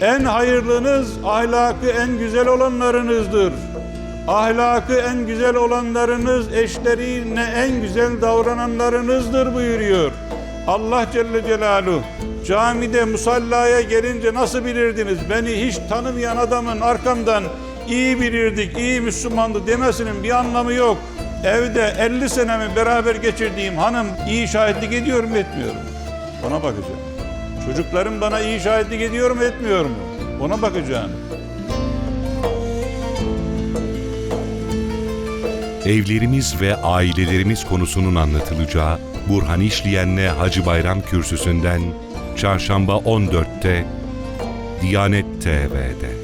En hayırlınız ahlakı en güzel olanlarınızdır. Ahlakı en güzel olanlarınız eşlerine en güzel davrananlarınızdır buyuruyor. Allah Celle Celaluhu camide musallaya gelince nasıl bilirdiniz? Beni hiç tanımayan adamın arkamdan iyi bilirdik, iyi Müslümandı demesinin bir anlamı yok. Evde 50 senemi beraber geçirdiğim hanım iyi şahitlik ediyor mu etmiyor mu? Ona bakacağım. Çocuklarım bana iyi şahitlik ediyor mu etmiyor mu? Ona bakacağım. Evlerimiz ve ailelerimiz konusunun anlatılacağı Burhan İşleyen'le Hacı Bayram Kürsüsü'nden Çarşamba 14'te Diyanet TV'de.